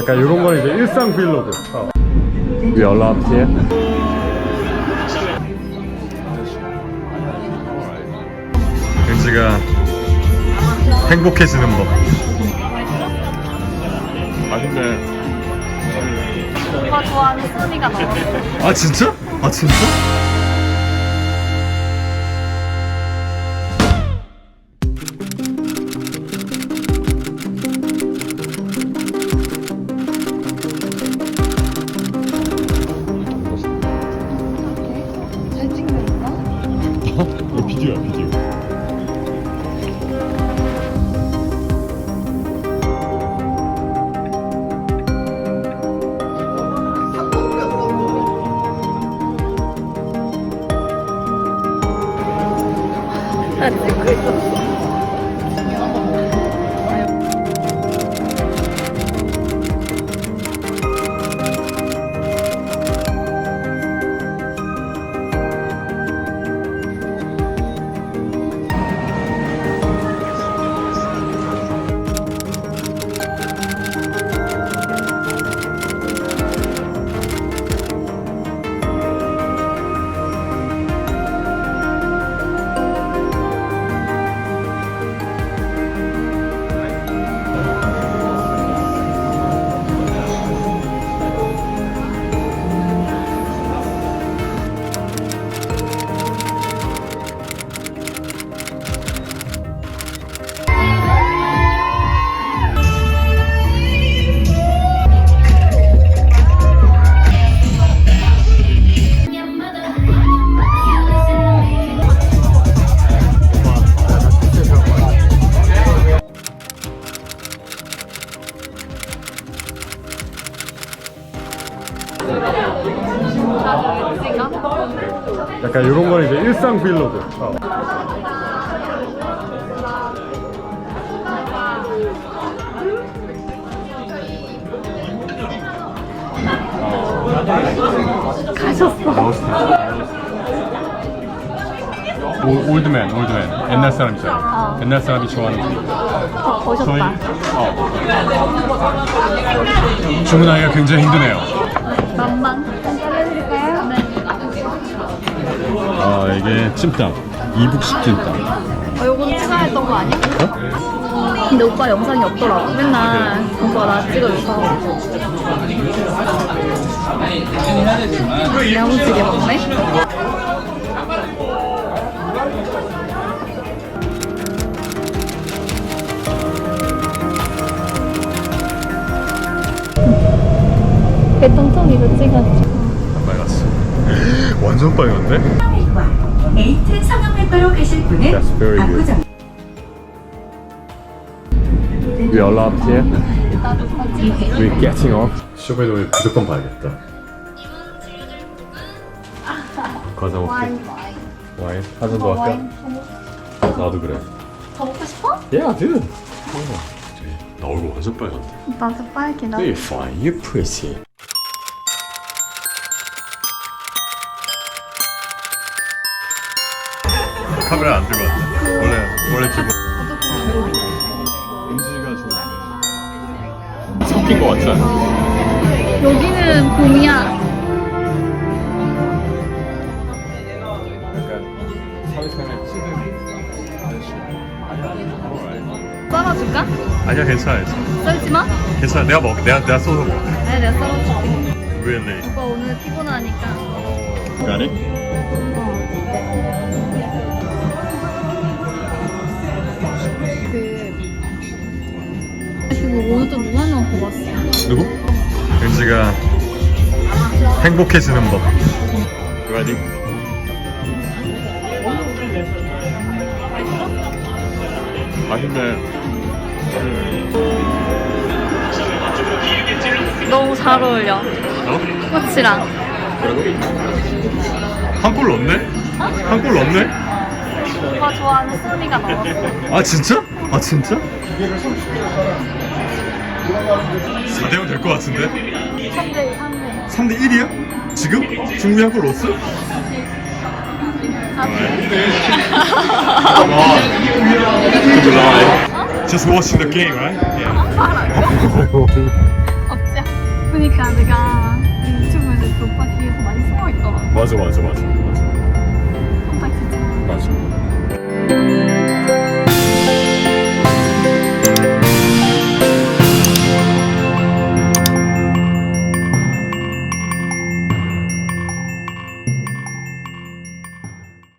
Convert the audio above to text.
약간 이런 건 이제 일상 브이로그. 어. We are loved here. 은지가 행복해지는 법. 맛있네. 오빠 좋아하는 순이가 나왔어. 아 진짜? 아 진짜? 나 찍고 약간 이런 건 이제 일상 브이로그. 어. 가셨어. 오, 올드맨, 올드맨. 옛날 사람이잖아. 어. 옛날 사람이 좋아하는 거. 어, 저희 보셨다. 어. 주문하기가 굉장히 힘드네요. 만만. 아 이게 찜닭, 이북식 찜닭. 어, 요건 찍어야 했던 거 아니야? 근데 오빠 영상이 없더라고. 맨날 오빠 나 찍어줘서. 야무지게 먹네? 배 통통이로 찍었죠. 완전 빨간데? 에이트 성형외과로 가실 분은 That's very good. 압구정 We are loved here. We're getting off. 쇼메이더에 무조건 봐야겠다. 과자 먹게. 와인. 한잔 더 할까? 나도 그래. 더 먹고 싶어? Yeah, dude. 나 얼굴 완전 빨간데. 나도 빨개 나. You're fine. You're pretty. 카메라 안 들고 왔네. 원래 원래 들고. 음지가 좋은데. 섞인 거 같지 않아? 여기는 봄이야. 약간 사회생활 찌든 아저씨. 썰어줄까? 아니야 괜찮아 괜찮아. 썰지 마. 괜찮아 내가 먹 내가 내가 쏘서 먹어. 아니 내가 썰어줄게. Really? 오빠 오늘 피곤하니까. 가니? 그 또 누가 명 보고 왔어. 누구? 은지가 행복해지는 법. Ready? 맛있네. 너무 잘 어울려. 어? 꽃이랑. 한골 넣네? 한골 넣네? 오빠 좋아하는 순이가 나왔어. 아 진짜? 아 진짜? 4대0 될 것 같은데? 3대 3대. 3대 1이야? 지금? 중국이 한 골 넣었어? Just watching the game, right? Yeah. 없지 그러니까 내가 유튜브에서 그 오빠 뒤에서 많이 숨어 있더라. 맞아 맞아 맞아 맞아 오빠 진짜. 맞아